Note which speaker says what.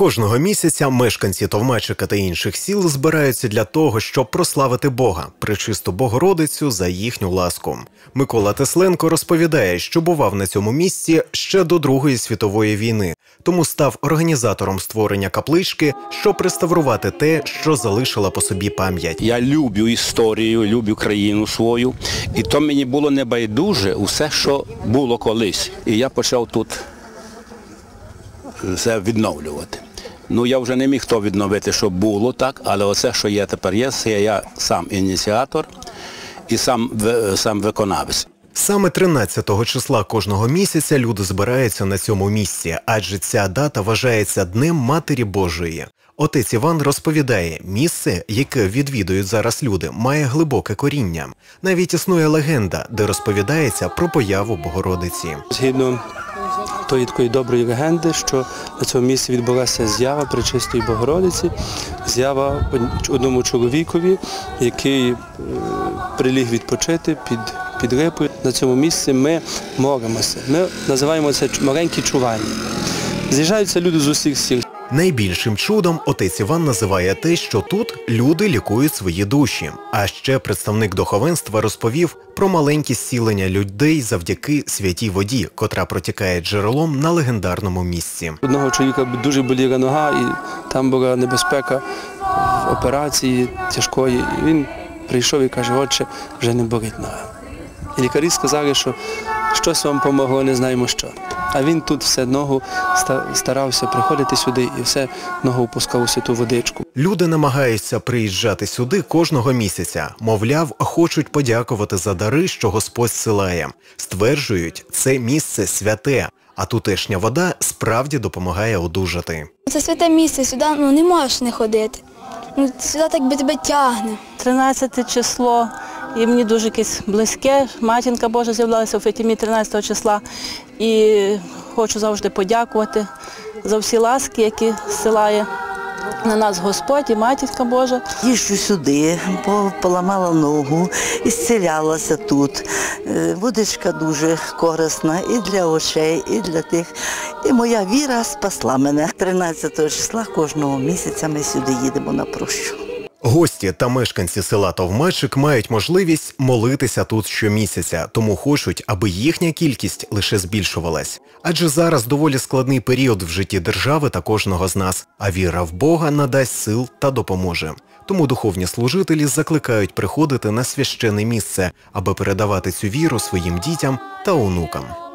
Speaker 1: Кожного місяця мешканці Товмачика та інших сіл збираються для того, щоб прославити Бога, причисту Богородицю за їхню ласку. Микола Тесленко розповідає, що бував на цьому місці ще до Другої світової війни, тому став організатором створення каплички, щоб реставрувати те, що залишила по собі пам'ять.
Speaker 2: Я люблю історію, люблю країну свою. І то мені було небайдуже усе, що було колись. І я почав тут все відновлювати. Ну я вже не міг то відновити, що було так, але оце, що є тепер є, це я сам ініціатор і сам, сам виконавець.
Speaker 1: Саме 13 числа кожного місяця люди збираються на цьому місці, адже ця дата вважається Днем Матері Божої. Отець Іван розповідає, місце, яке відвідують зараз люди, має глибоке коріння. Навіть існує легенда, де розповідається про появу Богородиці.
Speaker 3: Згідно тої такої доброї легенди, що на цьому місці відбулася з'ява Пречистої Богородиці, з'ява одному чоловікові, який е, приліг відпочити під, під липою. На цьому місці ми молимося. Ми називаємо це маленькі чування. З'їжджаються люди з усіх сіл.
Speaker 1: Найбільшим чудом отець Іван називає те, що тут люди лікують свої душі. А ще представник духовенства розповів про маленькі зцілення людей завдяки святій воді, котра протікає джерелом на легендарному місці.
Speaker 3: Одного чоловіка дуже боліла нога, і там була небезпека в операції тяжкої. І він прийшов і каже, отче, вже не болить нога. І лікарі сказали, що щось вам помогло, не знаємо що. А він тут все ногу ста- старався приходити сюди і все ногу опускав у святу водичку.
Speaker 1: Люди намагаються приїжджати сюди кожного місяця. Мовляв, хочуть подякувати за дари, що Господь силає. Стверджують, це місце святе, а тутешня вода справді допомагає одужати.
Speaker 4: Це святе місце, сюди ну, не можеш не ходити. Ну, сюди так би тебе тягне.
Speaker 5: 13 число, і мені дуже якесь близьке. Матінка Божа з'явилася у Фетімі 13 числа. І хочу завжди подякувати за всі ласки, які зсилає на нас Господь і Матінка Божа.
Speaker 6: Їжджу сюди, бо поламала ногу і зцілялася тут. Е, Водичка дуже корисна і для очей, і для тих. І моя віра спасла мене. 13 числа кожного місяця ми сюди їдемо на прощу.
Speaker 1: Гості та мешканці села Товмачик мають можливість молитися тут щомісяця, тому хочуть, аби їхня кількість лише збільшувалась. Адже зараз доволі складний період в житті держави та кожного з нас, а віра в Бога надасть сил та допоможе. Тому духовні служителі закликають приходити на священне місце, аби передавати цю віру своїм дітям та онукам.